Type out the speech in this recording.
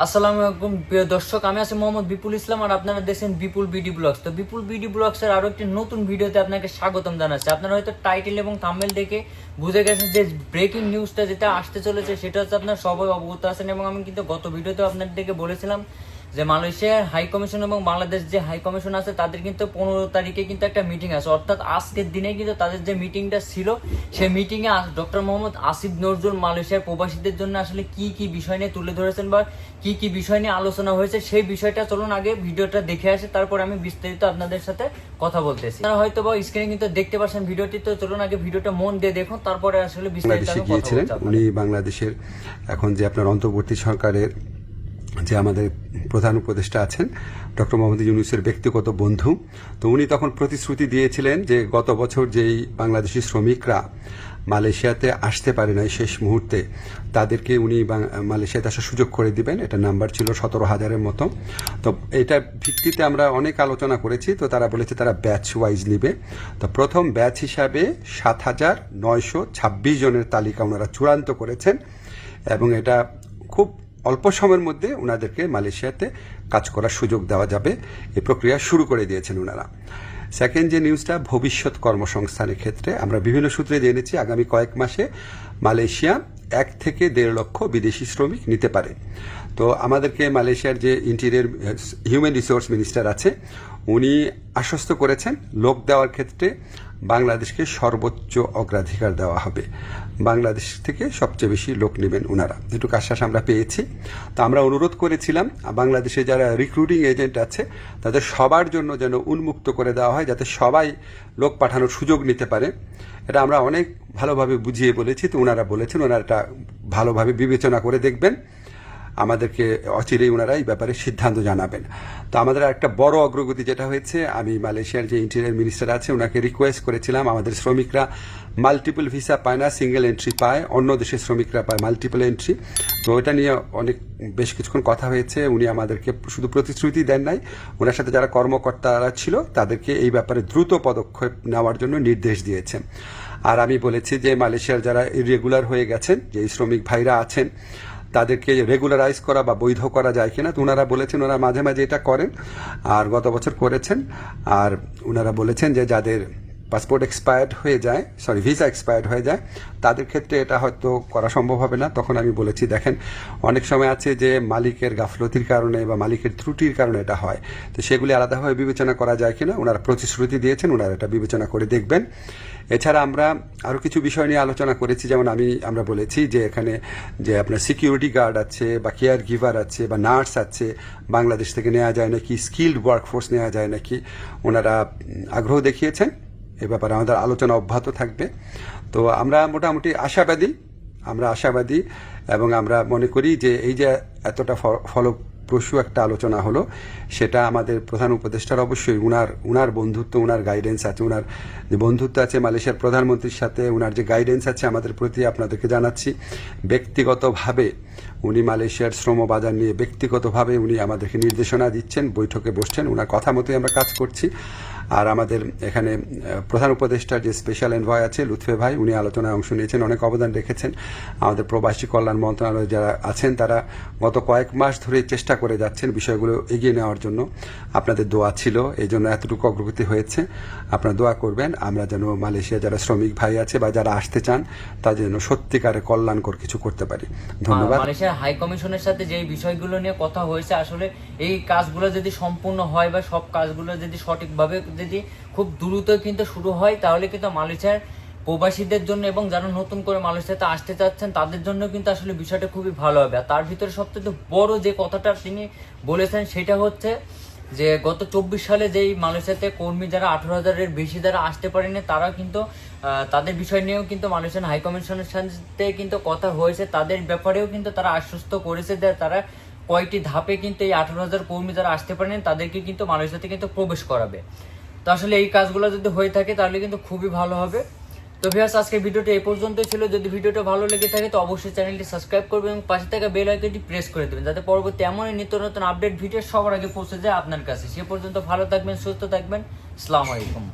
আসসালামু আলাইকুম, প্রিয় দর্শক। আমি আছি মোহাম্মদ বিপুল ইসলাম আর আপনারা দেখছেন বিপুল বিডি ব্লগস। তো বিপুল বিডি ব্লগস আরও আরও একটি নতুন ভিডিওতে আপনাকে স্বাগতম জানাচ্ছি। আপনারা হয়তো টাইটেল এবং থাম্বনেল দেখে বুঝে গেছেন যে ব্রেকিং নিউজটা যেটা আসতে চলেছে, সেটা হচ্ছে আপনার সবাই অবগত আছেন এবং আমি কিন্তু গত ভিডিওতেও আপনাদেরকে বলেছিলাম যে মালয়েশিয়ার হাই কমিশন এবং বাংলাদেশ যে হাই কমিশন আছে তাদের কিন্তু পনেরো তারিখে কিন্তু একটা মিটিং আছে। অর্থাৎ আজকের দিনে কিন্তু তাদের যে মিটিংটা ছিল সেই মিটিং এ ডক্টর মোহাম্মদ আসিফ নজরুল মালয়েশিয়ার প্রবাসীদের জন্য আসলে কি কি বিষয় নিয়ে তুলে ধরেছেন বা কি কি বিষয় নিয়ে আলোচনা হয়েছে সেই বিষয়টা চলুন আগে ভিডিওটা দেখে আসে তারপর আমি বিস্তারিত আপনাদের সাথে কথা বলতেছি। আপনারা হয়তো বা স্ক্রিনে কিন্তু দেখতে পাচ্ছেন ভিডিওটি তো চলুন আগে ভিডিওটা মন দিয়ে দেখুন তারপরে আসলে বিস্তারিত কথা গিয়েছিলেন উনি বাংলাদেশের এখন যে আপনার অন্তর্বর্তী সরকারের যে আমাদের প্রধান উপদেষ্টা আছেন, ডক্টর মোহাম্মদ ইউনুসের ব্যক্তিগত বন্ধু, তো উনি তখন প্রতিশ্রুতি দিয়েছিলেন যে গত বছর যেই বাংলাদেশি শ্রমিকরা মালয়েশিয়াতে আসতে পারে নাই শেষ মুহূর্তে, তাদেরকে উনি মালয়েশিয়াতে আসার সুযোগ করে দিবেন। এটা নাম্বার ছিল সতেরো হাজারের মতো। তো এটা ভিত্তিতে আমরা অনেক আলোচনা করেছি। তো তারা বলেছে তারা ব্যাচ ওয়াইজ নিবে। তো প্রথম ব্যাচ হিসাবে সাত হাজার নয়শো ছাব্বিশ জনের তালিকা ওনারা চূড়ান্ত করেছেন এবং এটা খুব অল্প সময়ের মধ্যে ওনাদেরকে মালয়েশিয়াতে কাজ করার সুযোগ দেওয়া যাবে। এই প্রক্রিয়া শুরু করে দিয়েছেন ওনারা সেকেন্ড যে নিউজটা ভবিষ্যৎ কর্মসংস্থানের ক্ষেত্রে আমরা বিভিন্ন সূত্রে জেনেছি আগামী কয়েক মাসে মালয়েশিয়া এক থেকে দেড় লক্ষ বিদেশি শ্রমিক নিতে পারে। তো আমাদেরকে মালয়েশিয়ার যে ইন্টেরিয়ার হিউম্যান রিসোর্স মিনিস্টার আছে, উনি আশ্বস্ত করেছেন, লোক দেওয়ার ক্ষেত্রে বাংলাদেশকে সর্বোচ্চ অগ্রাধিকার দেওয়া হবে। বাংলাদেশ থেকে সবচেয়ে বেশি লোক নেবেন ওনারা এটুকু আশ্বাস আমরা পেয়েছি। তো আমরা অনুরোধ করেছিলাম, বাংলাদেশে যারা রিক্রুটিং এজেন্ট আছে, তাদের সবার জন্য যেন উন্মুক্ত করে দেওয়া হয়, যাতে সবাই লোক পাঠানোর সুযোগ নিতে পারে। এটা আমরা অনেক ভালোভাবে বুঝিয়ে বলেছি। তো ওনারা বলেছেন ওনারা এটা ভালোভাবে বিবেচনা করে দেখবেন। আমাদেরকে অচিরেই ওনারা এই ব্যাপারে সিদ্ধান্ত জানাবেন। তো আমাদের একটা বড় অগ্রগতি যেটা হয়েছে, আমি মালয়েশিয়ার যে ইন্টেরিয়ার মিনিস্টার আছে, ওনাকে রিকোয়েস্ট করেছিলাম আমাদের শ্রমিকরা মাল্টিপল ভিসা পায় না সিঙ্গেল এন্ট্রি পায়, অন্য দেশের শ্রমিকরা পায় মাল্টিপল এন্ট্রি তো এটা নিয়ে অনেক, বেশ কিছুক্ষণ কথা হয়েছে, উনি আমাদেরকে শুধু প্রতিশ্রুতি দেন নাই। ওনার সাথে যারা কর্মকর্তারা ছিল, তাদেরকে এই ব্যাপারে দ্রুত পদক্ষেপ নেওয়ার জন্য নির্দেশ দিয়েছেন। আর আমি বলেছি যে মালয়েশিয়ার যারা ইরেগুলার হয়ে গেছেন যে শ্রমিক ভাইরা আছেন তাদেরকে রেগুলারাইজ করা বা বৈধ করা যায় কিনা, তো ওনারা বলেছেন ওনারা মাঝে মাঝে এটা করেন, আর গত বছর করেছেন, আর ওনারা বলেছেন যে যাদের পাসপোর্ট এক্সপায়ার্ড হয়ে যায় সরি ভিসা এক্সপায়ার্ড হয়ে যায়, তাদের ক্ষেত্রে এটা হয়তো করা সম্ভব হবে না। তখন আমি বলেছি, দেখেন, অনেক সময় আছে যে মালিকের গাফলতির কারণে বা মালিকের ত্রুটির কারণে এটা হয়। তো সেগুলি আলাদাভাবে বিবেচনা করা যায় কিনা, ওনারা প্রতিশ্রুতি দিয়েছেন, ওনারা এটা বিবেচনা করে দেখবেন। এছাড়া আমরা আরও কিছু বিষয় নিয়ে আলোচনা করেছি, যেমন আমি, আমরা বলেছি যে এখানে যে আপনার সিকিউরিটি গার্ড আছে বা কেয়ার গিভার আছে বা নার্স আছে, বাংলাদেশ থেকে নেওয়া যায় নাকি স্কিল্ড ওয়ার্কফোর্স নেওয়া যায় নাকি, ওনারা আগ্রহ দেখিয়েছেন। এ ব্যাপারে আমাদের আলোচনা অব্যাহত থাকবে। তো আমরা মোটামুটি আশাবাদী, আমরা আশাবাদী এবং আমরা মনে করি যে এই যে এতটা ফলপ্রসূ একটা আলোচনা হলো, সেটা আমাদের প্রধান উপদেষ্টার অবশ্যই, উনার উনার বন্ধুত্ব, উনার গাইডেন্স আছে, উনার যে বন্ধুত্ব আছে মালয়েশিয়ার প্রধানমন্ত্রীর সাথে, উনার যে গাইডেন্স আছে আমাদের প্রতি আপনাদেরকে জানাচ্ছি। ব্যক্তিগতভাবে উনি মালয়েশিয়ার শ্রম বাজার নিয়ে ব্যক্তিগতভাবে উনি আমাদেরকে নির্দেশনা দিচ্ছেন, বৈঠকে বসছেন ওনার কথা মতোই আমরা কাজ করছি। আর আমাদের এখানে প্রধান উপদেষ্টার যে স্পেশাল এনভয় আছে, লুৎফে ভাই, উনি আলোচনায় অংশ নিয়েছেন, অনেক অবদান রেখেছেন। আমাদের প্রবাসী কল্যাণ মন্ত্রণালয়ে যারা আছেন, তারা গত কয়েক মাস ধরে চেষ্টা করে যাচ্ছেন বিষয়গুলো এগিয়ে নেওয়ার জন্য। আপনাদের দোয়া ছিল, এই জন্য এতটুকু অগ্রগতি হয়েছে। আপনারা দোয়া করবেন, আমরা যেন মালয়েশিয়া যারা শ্রমিক ভাই আছে বা যারা আসতে চান, তাদের যেন সত্যিকারে কল্যাণকর কিছু করতে পারি। ধন্যবাদ। মালয়েশিয়ার হাই কমিশনের সাথে যে বিষয়গুলো নিয়ে কথা হয়েছে, আসলে এই কাজগুলো যদি সম্পূর্ণ হয় বা সব কাজগুলো যদি সঠিকভাবে যদি খুব দ্রুত কিন্তু শুরু হয়, তাহলে কিন্তু মালয়েশিয়ার প্রবাসীদের জন্য এবং যারা নতুন করে মালয়েশিয়াতে আসতে চাচ্ছেন, তাদের জন্য কিন্তু আসলে বিষয়টা খুবই ভালো হবে। আর তার ভিতরে সবথেকে বড় যে কথাটা তিনি বলেছেন, সেটা হচ্ছে যে গত চব্বিশ সালে যেই মালয়েশিয়াতে কর্মী যারা আঠারো হাজারের বেশি যারা আসতে পারেনি, তারা কিন্তু তাদের বিষয় নিয়েও কিন্তু মালয়েশিয়ান হাই কমিশনের সাথে কিন্তু কথা হয়েছে। তাদের ব্যাপারেও কিন্তু তারা আশ্বস্ত করেছে যে তারা কয়টি ধাপে কিন্তু এই আঠারো হাজার কর্মী যারা আসতে পারেনি, তাদেরকে কিন্তু মালয়েশিয়াতে কিন্তু প্রবেশ করাবে। তো আসলে এই কাজগুলো যদি হয়ে থাকে, তাহলে কিন্তু খুবই ভালো হবে। তো ভিয়াস আজকে ভিডিওটা এই পর্যন্তই ছিল। যদি ভিডিওটা ভালো লেগে থাকে, তো অবশ্যই চ্যানেলটি সাবস্ক্রাইব করবেন এবং পাশে থাকা বেল আইকনটি প্রেস করে দেবেন, যাতে পরবর্তী এমনই নিত্য নতুন আপডেট ভিডিও সবার আগে পৌঁছে যায় আপনার কাছে। সে পর্যন্ত ভালো থাকবেন, সুস্থ থাকবেন। আলাইকুম।